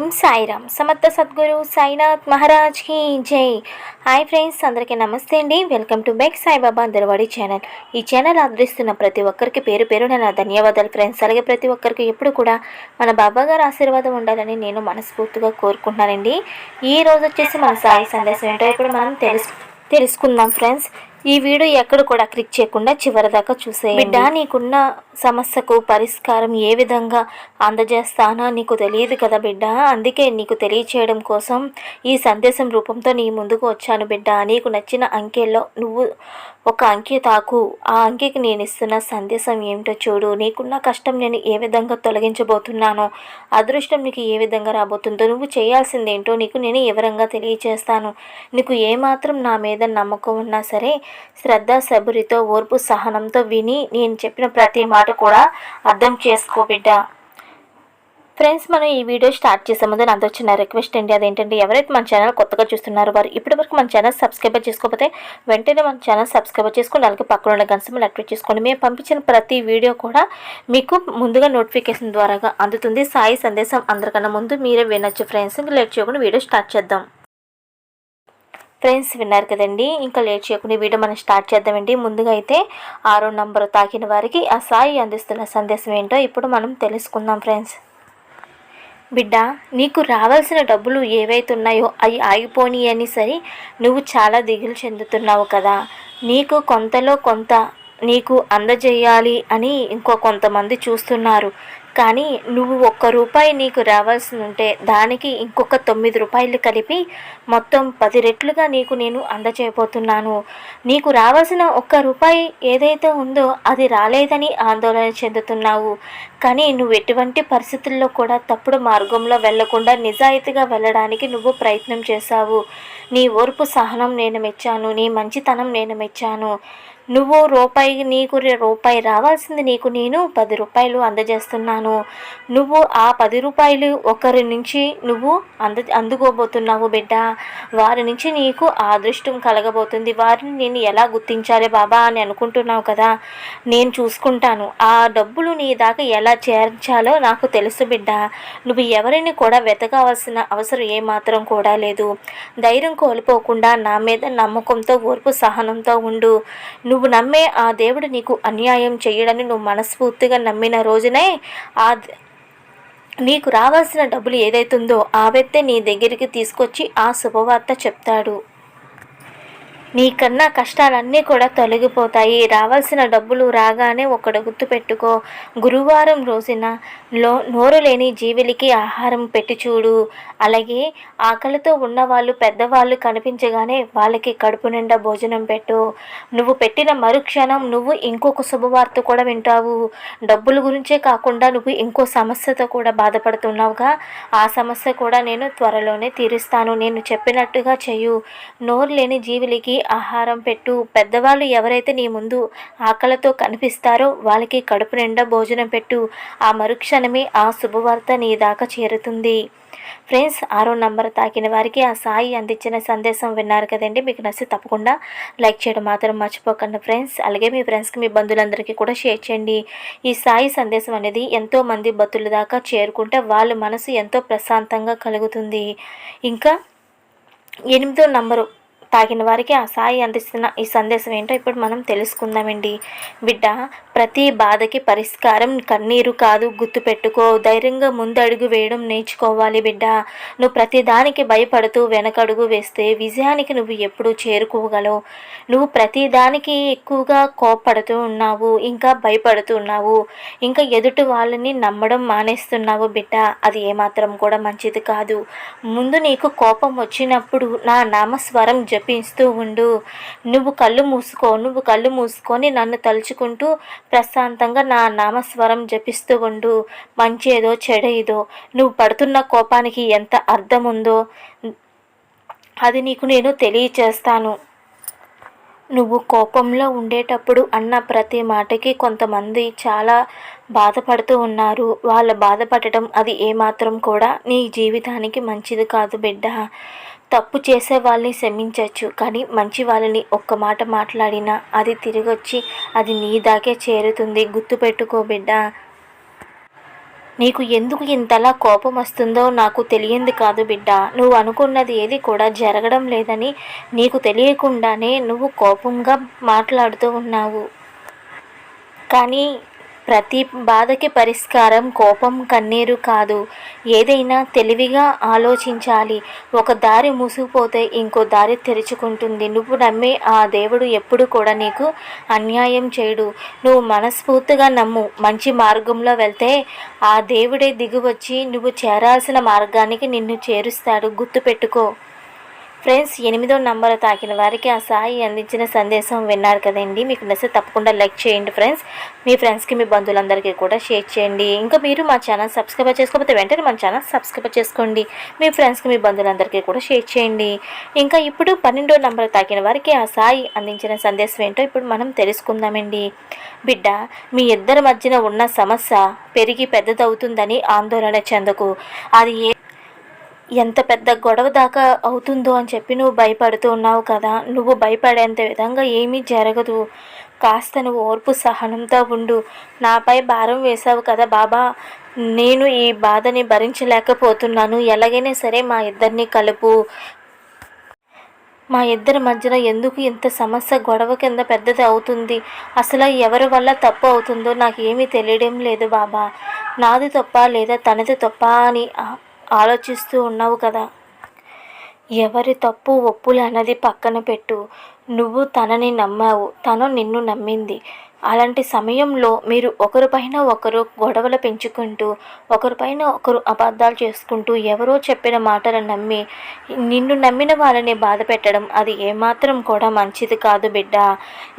ఓం సాయిరామ్. సమర్థ సద్గురు సాయినాథ్ మహారాజ్కి జై. హాయ్ ఫ్రెండ్స్ అందరికీ నమస్తే అండి. వెల్కమ్ టు బెక్ సాయిబాబా అందరవాడి ఛానల్. ఈ ఛానల్ ఆదరిస్తున్న ప్రతి ఒక్కరికి పేరు పేరున నా ధన్యవాదాలు ఫ్రెండ్స్. అలాగే ప్రతి ఒక్కరికి ఎప్పుడు కూడా మన బాబా గారు ఆశీర్వాదం ఉండాలని నేను మనస్ఫూర్తిగా కోరుకుంటున్నానండి. ఈ రోజు వచ్చేసి మన సాయి సందేశం ఏంటో ఇప్పుడు మనం తెలుసు తెలుసుకుందాం ఫ్రెండ్స్. ఈ వీడియో ఎక్కడ కూడా క్లిక్ చేయకుండా చివరి దాకా చూసే బిడ్డ నీకున్న సమస్యకు పరిష్కారం ఏ విధంగా అందజేస్తానో నీకు తెలియదు కదా బిడ్డ. అందుకే నీకు తెలియచేయడం కోసం ఈ సందేశం రూపంతో నీ ముందుకు వచ్చాను బిడ్డ. నీకు నచ్చిన అంకెల్లో నువ్వు ఒక అంకె తాకు. ఆ అంకెకి నేను ఇస్తున్న సందేశం ఏమిటో చూడు. నీకున్న కష్టం నేను ఏ విధంగా తొలగించబోతున్నానో అదృష్టం నీకు ఏ విధంగా రాబోతుందో నువ్వు చేయాల్సిందేంటో నీకు నేను వివరంగా తెలియచేస్తాను. నీకు ఏమాత్రం నా మీద నమ్మకం ఉన్నా సరే శ్రద్ధ సబురితో ఓర్పు సహనంతో విని నేను చెప్పిన ప్రతి మాట కూడా అర్థం చేసుకో బిడ్డ. ఫ్రెండ్స్ మనం ఈ వీడియో స్టార్ట్ చేసే ముందు నాతో చిన్న రిక్వెస్ట్ అండి. అదేంటంటే ఎవరైతే మన ఛానల్ కొత్తగా చూస్తున్నారో వారు ఇప్పటివరకు మన ఛానల్ సబ్స్క్రైబ్ చేసుకోకపోతే వెంటనే మన ఛానల్ సబ్స్క్రైబ్ చేసుకుని అలాగే పక్కన ఉన్న గంటలు యాక్టివేట్ చేసుకోండి మేము పంపించిన ప్రతి వీడియో కూడా మీకు ముందుగా నోటిఫికేషన్ ద్వారాగా అందుతుంది. సాయి సందేశం అందరికన్నా ముందు మీరే వినొచ్చు. ఫ్రెండ్స్ ఇంకా లేట్ చేయకుండా వీడియో స్టార్ట్ చేద్దాం. ఫ్రెండ్స్ విన్నారు కదండి. ఇంకా లేట్ చేయకుండా వీడియో మనం స్టార్ట్ చేద్దామండి. ముందుగా అయితే ఆరో నంబరు తాకిన వారికి ఆ సాయి అందిస్తున్న సందేశం ఏంటో ఇప్పుడు మనం తెలుసుకుందాం ఫ్రెండ్స్. బిడ్డ నీకు రావాల్సిన డబ్బులు ఏవైతే ఉన్నాయో అవి ఆగిపోని అని సరే నువ్వు చాలా దిగులు చెందుతున్నావు కదా. నీకు కొంతలో కొంత నీకు అందజేయాలి అని ఇంకో కొంతమంది చూస్తున్నారు. కానీ నువ్వు ఒక్క రూపాయి నీకు రావాల్సి ఉంటే దానికి ఇంకొక తొమ్మిది రూపాయలు కలిపి మొత్తం పది రెట్లుగా నీకు నేను అందజేయబోతున్నాను నీకు రావాల్సిన ఒక్క రూపాయి ఏదైతే ఉందో అది రాలేదని ఆందోళన చెందుతున్నావు. కానీ నువ్వు ఎటువంటి పరిస్థితుల్లో కూడా తప్పుడు మార్గంలో వెళ్ళకుండా నిజాయితీగా వెళ్ళడానికి నువ్వు ప్రయత్నం చేశావు. నీ ఓర్పు సహనం నేను మెచ్చాను నీ మంచితనం నేను మెచ్చాను. నువ్వు రూపాయి నీకు రూపాయి రావాల్సింది నీకు నేను పది రూపాయలు అందజేస్తున్నాను. నువ్వు ఆ పది రూపాయలు ఒకరి నుంచి నువ్వు అంద అందుకోబోతున్నావు బిడ్డ. వారి నుంచి నీకు అదృష్టం కలగబోతుంది. వారిని నేను ఎలా గుర్తించాలి బాబా అని అనుకుంటున్నావు కదా. నేను చూసుకుంటాను. ఆ డబ్బులు నీ దాకా ఎలా చేర్చాలో నాకు తెలుసు బిడ్డ. నువ్వు ఎవరిని కూడా వెతకవలసిన అవసరం ఏమాత్రం కూడా లేదు. ధైర్యం కోల్పోకుండా నా మీద నమ్మకంతో ఓర్పు సహనంతో ఉండు. నువ్వు నమ్మే ఆ దేవుడు నీకు అన్యాయం చేయడని నువ్వు మనస్ఫూర్తిగా నమ్మిన రోజునే ఆ నీకు రావాల్సిన డబ్బులు ఏదైతుందో ఆ వ్యక్తి నీ దగ్గరికి తీసుకొచ్చి ఆ శుభవార్త చెప్తాడు. నీకన్నా కష్టాలన్నీ కూడా తొలగిపోతాయి. రావాల్సిన డబ్బులు రాగానే ఒకడు గుర్తుపెట్టుకో గురువారం రోజున లో నోరు లేని జీవులకి ఆహారం పెట్టి చూడు. అలాగే ఆకలితో ఉన్నవాళ్ళు పెద్దవాళ్ళు కనిపించగానే వాళ్ళకి కడుపు నిండా భోజనం పెట్టు. నువ్వు పెట్టిన మరుక్షణం నువ్వు ఇంకొక శుభవార్త కూడా వింటావు. డబ్బుల గురించే కాకుండా నువ్వు ఇంకో సమస్యతో కూడా బాధపడుతున్నావుగా. ఆ సమస్య కూడా నేను త్వరలోనే తీరుస్తాను. నేను చెప్పినట్టుగా చెయ్యు. నోరు లేని జీవులకి ఆహారం పెట్టు. పెద్దవాళ్ళు ఎవరైతే నీ ముందు ఆకలితో కనిపిస్తారో వాళ్ళకి కడుపు నిండా భోజనం పెట్టు. ఆ మరుక్షణమే ఆ శుభవార్త నీ దాకా చేరుతుంది. ఫ్రెండ్స్ ఆరో నంబర్ తాకిన వారికి ఆ సాయి అందించిన సందేశం విన్నారు కదండి. మీకు నచ్చి తప్పకుండా లైక్ చేయడం మాత్రం మర్చిపోకండి ఫ్రెండ్స్. అలాగే మీ ఫ్రెండ్స్కి మీ బంధువులందరికీ కూడా షేర్ చేయండి. ఈ సాయి సందేశం అనేది ఎంతో మంది భక్తుల దాకా చేరుకుంటే వాళ్ళ మనసు ఎంతో ప్రశాంతంగా కలుగుతుంది. ఇంకా ఎనిమిదో నంబరు తాగిన వారికి ఆ సాయి అందిస్తున్న ఈ సందేశం ఏంటో ఇప్పుడు మనం తెలుసుకుందామండి. బిడ్డ ప్రతి బాధకి పరిష్కారం కన్నీరు కాదు గుర్తుపెట్టుకో ధైర్యంగా ముందడుగు వేయడం నేర్చుకోవాలి బిడ్డ. నువ్వు ప్రతిదానికి భయపడుతూ వెనకడుగు వేస్తే విజయానికి నువ్వు ఎప్పుడు చేరుకోగలవు. నువ్వు ప్రతిదానికి ఎక్కువగా కోపడుతూ ఉన్నావు ఇంకా భయపడుతూ ఉన్నావు ఇంకా ఎదుటి వాళ్ళని నమ్మడం మానేస్తున్నావు బిడ్డ. అది ఏమాత్రం కూడా మంచిది కాదు. ముందు నీకు కోపం వచ్చినప్పుడు నా నామస్వరం జపిస్తూ ఉండు. నువ్వు కళ్ళు మూసుకో నువ్వు కళ్ళు మూసుకొని నన్ను తలుచుకుంటూ ప్రశాంతంగా నా నామస్వరం జపిస్తూ ఉండు. మంచి ఏదో చెడేదో నువ్వు పడుతున్న కోపానికి ఎంత అర్థం ఉందో అది నీకు నేను తెలియచేస్తాను. నువ్వు కోపంలో ఉండేటప్పుడు అన్న ప్రతి మాటకి కొంతమంది చాలా బాధపడుతూ ఉన్నారు. వాళ్ళ బాధపడటం అది ఏమాత్రం కూడా నీ జీవితానికి మంచిది కాదు బిడ్డ. తప్పు చేసే వాళ్ళని క్షమించవచ్చు కానీ మంచి వాళ్ళని ఒక్క మాట మాట్లాడినా అది తిరిగొచ్చి అది నీ దాకే చేరుతుంది. గుర్తుపెట్టుకో బిడ్డ. నీకు ఎందుకు ఇంతలా కోపం వస్తుందో నాకు తెలియంది కాదు బిడ్డ. నువ్వు అనుకున్నది ఏది కూడా జరగడం లేదని నీకు తెలియకుండానే నువ్వు కోపంగా మాట్లాడుతూ ఉన్నావు. కానీ ప్రతి బాధకి పరిష్కారం కోపం కన్నీరు కాదు. ఏదైనా తెలివిగా ఆలోచించాలి. ఒక దారి మూసుకుపోతే ఇంకో దారి తెరుచుకుంటుంది. నువ్వు నమ్మే ఆ దేవుడు ఎప్పుడు కూడా నీకు అన్యాయం చేయడు. నువ్వు మనస్ఫూర్తిగా నమ్ము. మంచి మార్గంలో వెళ్తే ఆ దేవుడే దిగువచ్చి నువ్వు చేరాల్సిన మార్గానికి నిన్ను చేరుస్తాడు. గుర్తుపెట్టుకో. ఫ్రెండ్స్ ఎనిమిదో నంబర్ తాకిన వారికి ఆ సాయి అందించిన సందేశం విన్నారు కదండి. మీకు నచ్చితే తప్పకుండా లైక్ చేయండి ఫ్రెండ్స్. మీ ఫ్రెండ్స్కి మీ బంధువులందరికీ కూడా షేర్ చేయండి. ఇంకా మీరు మా ఛానల్ సబ్స్క్రైబ్ చేసుకోకపోతే వెంటనే మన ఛానల్ సబ్స్క్రైబ్ చేసుకోండి. మీ ఫ్రెండ్స్కి మీ బంధువులందరికీ కూడా షేర్ చేయండి. ఇంకా ఇప్పుడు పన్నెండో నంబర్ తాకిన వారికి ఆ సాయి అందించిన సందేశం ఏంటో ఇప్పుడు మనం తెలుసుకుందామండి. బిడ్డ మీ ఇద్దరి మధ్యన ఉన్న సమస్య పెరిగి పెద్దదవుతుందని ఆందోళన చెందకు. అది ఏ ఎంత పెద్ద గొడవ దాకా అవుతుందో అని చెప్పి నువ్వు భయపడుతూ ఉన్నావు కదా. నువ్వు భయపడేంత విధంగా ఏమీ జరగదు. కాస్త నువ్వు ఓర్పు సహనంతో ఉండు. నాపై భారం వేశావు కదా బాబా. నేను ఈ బాధని భరించలేకపోతున్నాను. ఎలాగైనా సరే మా ఇద్దరిని కలుపు. మా ఇద్దరి మధ్యన ఎందుకు ఇంత సమస్య గొడవ కింద పెద్దది అవుతుంది? అసలు ఎవరి వల్ల తప్పు అవుతుందో నాకు ఏమీ తెలియడం లేదు బాబా. నాది తప్ప లేదా తనది తప్ప అని ఆలోచిస్తూ ఉన్నావు కదా. ఎవరి తప్పు ఒప్పులు అన్నది పక్కన పెట్టు. నువ్వు తనని నమ్మావు. తను నిన్ను నమ్మింది. అలాంటి సమయంలో మీరు ఒకరిపైన ఒకరు గొడవలు పెంచుకుంటూ ఒకరిపైన ఒకరు అబద్ధాలు చేసుకుంటూ ఎవరో చెప్పిన మాటలు నమ్మి నిన్ను నమ్మిన వాళ్ళని బాధ పెట్టడం అది ఏమాత్రం కూడా మంచిది కాదు బిడ్డ.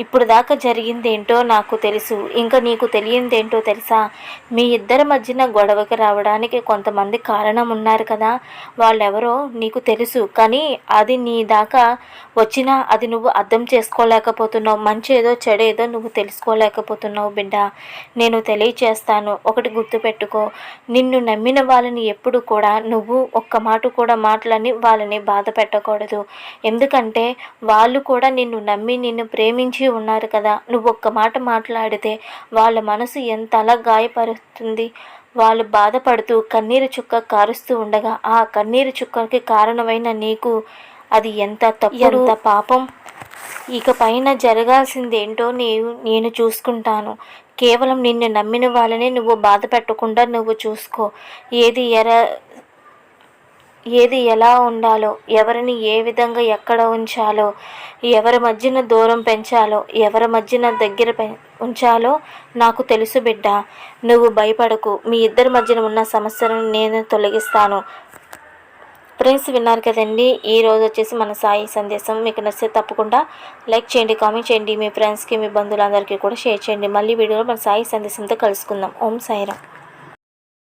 ఇప్పుడు దాకా జరిగిందేంటో నాకు తెలుసు. ఇంకా నీకు తెలియందేంటో తెలుసా? మీ ఇద్దరి మధ్యన గొడవకి రావడానికి కొంతమంది కారణం ఉన్నారు కదా. వాళ్ళెవరో నీకు తెలుసు. కానీ అది నీ దాకా వచ్చినా అది నువ్వు అర్థం చేసుకోలేకపోతున్నావు. మంచి ఏదో చెడేదో నువ్వు తెలుసుకో తట్టుకోలేకపోతున్నావు బిడ్డ. నేను తెలియచేస్తాను. ఒకటి గుర్తుపెట్టుకో. నిన్ను నమ్మిన వాళ్ళని ఎప్పుడు కూడా నువ్వు ఒక్క మాట కూడా మాటలని వాళ్ళని బాధ పెట్టకూడదు. ఎందుకంటే వాళ్ళు కూడా నిన్ను నమ్మి నిన్ను ప్రేమించి ఉన్నారు కదా. నువ్వు ఒక్క మాట మాట్లాడితే వాళ్ళ మనసు ఎంతలా గాయపరుస్తుంది వాళ్ళు బాధపడుతూ కన్నీరు చుక్క కారుస్తూ ఉండగా ఆ కన్నీరు చుక్కకి కారణమైన నీకు అది ఎంత తప్పు ఎంత పాపం? ఇక పైన జరగాల్సిందేంటో నేను నేను చూసుకుంటాను. కేవలం నిన్ను నమ్మిన వాళ్ళని నువ్వు బాధ పెట్టకుండా నువ్వు చూసుకో. ఏది ఎర ఏది ఎలా ఉండాలో ఎవరిని ఏ విధంగా ఎక్కడ ఉంచాలో ఎవరి మధ్యన దూరం పెంచాలో ఎవరి మధ్యన దగ్గర పె ఉంచాలో నాకు తెలుసు బిడ్డ. నువ్వు భయపడకు. మీ ఇద్దరి మధ్యన ఉన్న సమస్యలను నేను తొలగిస్తాను. ఫ్రెండ్స్ విన్నారు కదండి ఈ రోజు వచ్చేసి మన సాయి సందేశం. మీకు నచ్చితే తప్పకుండా లైక్ చేయండి కామెంట్ చేయండి. మీ ఫ్రెండ్స్కి మీ బంధువులందరికీ కూడా షేర్ చేయండి. మళ్ళీ వీడియోలో మన సాయి సందేశంతో కలుసుకుందాం. ఓం సాయిరామ్.